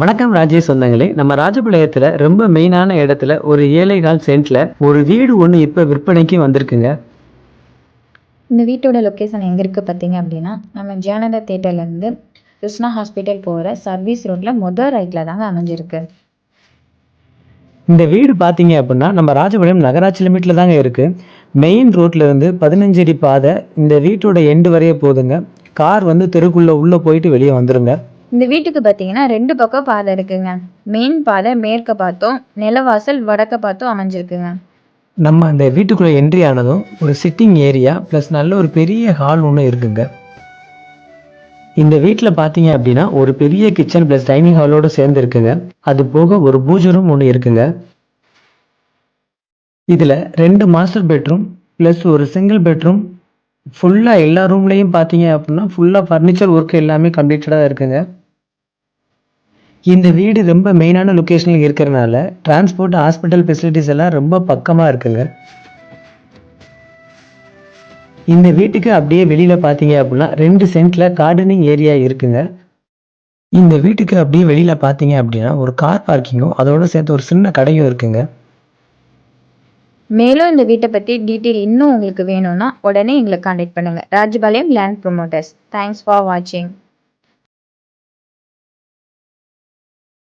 வணக்கம் ராஜேஷ் சொந்தங்களே. நம்ம ராஜபாளையத்தில் ரொம்ப மெயினான இடத்துல ஒரு ஏழை கால் சென்ட்ல ஒரு வீடு ஒன்று இப்போ விற்பனைக்கு வந்திருக்குங்க. இந்த வீட்டோட லொக்கேஷன் எங்கே இருக்குது பார்த்தீங்க அப்படின்னா நம்ம ஜெயானந்தா தேட்டர்லேருந்து கிருஷ்ணா ஹாஸ்பிட்டல் போகிற சர்வீஸ் ரோட்டில் மொதல் ரைட்டில் தாங்க அமைஞ்சிருக்கு. இந்த வீடு பார்த்தீங்க அப்படின்னா நம்ம ராஜபாளையம் நகராட்சி லிமிட்ல தாங்க இருக்கு. மெயின் ரோட்ல இருந்து பதினஞ்சு அடி பாதை இந்த வீட்டோட எண்டு வரைய போதுங்க. கார் வந்து தெருக்குள்ள உள்ள போயிட்டு வெளியே வந்துருங்க. இந்த வீட்டுக்கு பார்த்தீங்கன்னா ரெண்டு பக்கம் பாதை இருக்குங்க. மெயின் பாதை மேற்க பார்த்தோம் நிலவாசல் வடக்க பார்த்தும் அமைஞ்சிருக்குங்க. நம்ம அந்த வீட்டுக்குள்ளே என்ட்ரி ஆனதும் ஒரு சிட்டிங் ஏரியா ப்ளஸ் நல்ல ஒரு பெரிய ஹால் ஒன்று இருக்குங்க. இந்த வீட்டில் பார்த்தீங்க அப்படின்னா ஒரு பெரிய கிச்சன் ப்ளஸ் டைனிங் ஹாலோடு சேர்ந்து இருக்குங்க. அது போக ஒரு பூஜை ரூம் ஒன்று இருக்குங்க. இதில் ரெண்டு மாஸ்டர் பெட்ரூம் ப்ளஸ் ஒரு சிங்கிள் பெட்ரூம் ஃபுல்லாக எல்லா ரூம்லேயும் பார்த்தீங்க அப்படின்னா ஃபுல்லாக ஃபர்னிச்சர் ஒர்க் எல்லாமே கம்ப்ளீட்டடாக இருக்குங்க. இந்த வீடு ரொம்ப மெயினான லொக்கேஷனில் இருக்கிறனால டிரான்ஸ்போர்ட் ஹாஸ்பிட்டல் ஃபெசிலிட்டிஸ் எல்லாம் ரொம்ப பக்கமாக இருக்குங்க. இந்த வீட்டுக்கு அப்படியே வெளியில் பார்த்தீங்க அப்படின்னா ரெண்டு சென்ட்டில் கார்டனிங் ஏரியா இருக்குங்க. இந்த வீட்டுக்கு அப்படியே வெளியில் பார்த்தீங்க அப்படின்னா ஒரு கார் பார்க்கிங்கும் அதோட சேர்த்து ஒரு சின்ன கடையும் இருக்குங்க. மேலும் இந்த வீட்டை பற்றி டீட்டெயில் இன்னும் உங்களுக்கு வேணும்னா உடனே எங்களை கான்டாக்ட் பண்ணுங்கள் Rajapalayam land promoters thanks for வாட்சிங்